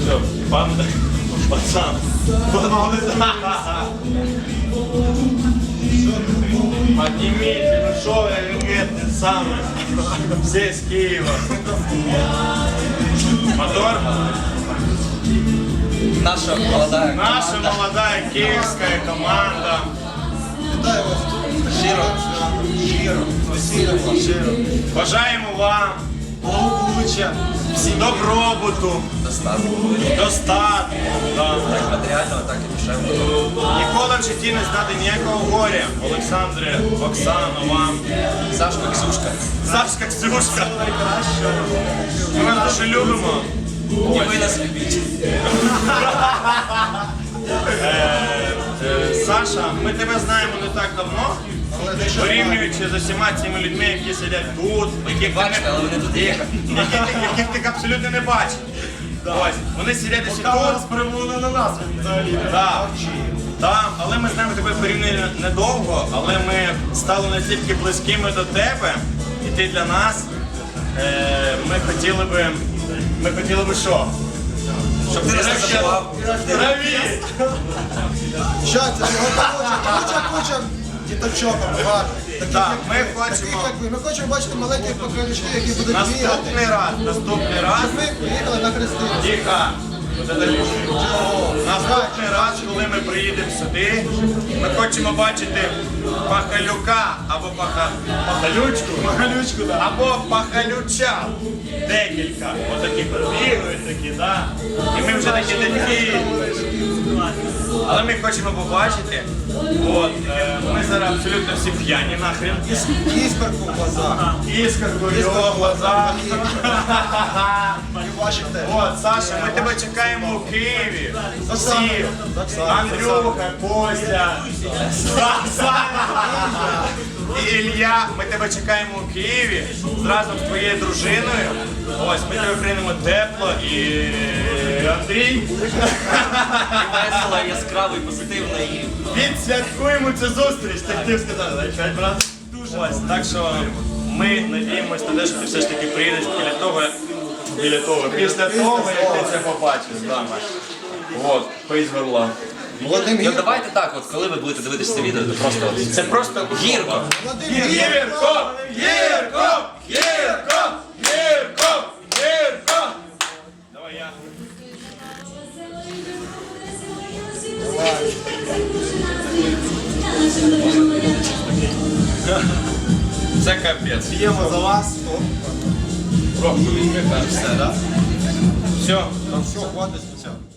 Все, пан пацан. Поднимите, ну что вы, это самое. Все с Киева. Мотор? Наша молодая Наша молодая киевская команда. Щиро. Щиро. Спасибо. Щиро. Бажаємо вам Благополуччя. всім добробуту, достатку. достатку. Да. Як матеріального, так і душевного. Ніколи в житті не знати ніякого горя. Олександре, Оксано, вам. Сашка, Ксюшка. Сашка, Ксюшка. Ми вас дуже любимо. І ви нас любіть. Саша, ми тебе знаємо не так давно, порівнюючи з усіма цими людьми, які сидять тут, яких ти Бачите, але вони тут є. яких, ти- яких ти абсолютно не бачиш. Ось, вони сидять десь тут. спрямовано на нас взагалі. Так, так, але ми знаємо тебе порівняно недовго, але ми стали настільки близькими до тебе, і ти для нас. Е, ми хотіли би. Ми хотіли би що? Щоб ти не забував. Привіт! Благополуччя, куча, куча діточок. Так, ми хочемо-. Ми хочемо бачити маленьких поколічків, які будуть Наступний раз, наступний раз. Ми приїхали на Христину. Тихо. Наступний раз, коли ми приїдемо сюди, ми хочемо бачити пахалюка або паха... пахалючку, пахалючку да. або пахалюча. Декілька. Отакі бігають такі, да? І ми вже такі такі. Але ми хочемо побачити. От, е, ми зараз абсолютно всі п'яні нахрен. Іскорку в глазах. Іскорку в його глазах. І. От, Саша, ми тебе чекаємо у Києві. Всі. Андрюха, Костя, Саня і Ілля. Ми тебе чекаємо у Києві разом з твоєю дружиною. Ось, ми тебе приймемо тепло і Андрій. Весело, яскраво і позитивно. Відсвяткуємо цю зустріч, так ти сказав, так, брат? Ось, так що ми надіємося на те, що ти все ж таки приїдеш біля того, біля того, після того, як ти це побачиш. Да. От, поїзд. Молодим Ну давайте так, от коли ви будете дивитися це відео, то просто от Це просто гірко. Гірко! Гірко! Гірко! Гірко! Гірко! Давай я. Це капець. П'ємо за вас. Прошу, візьми, Все, да? Все. Там все, хватить спеціально.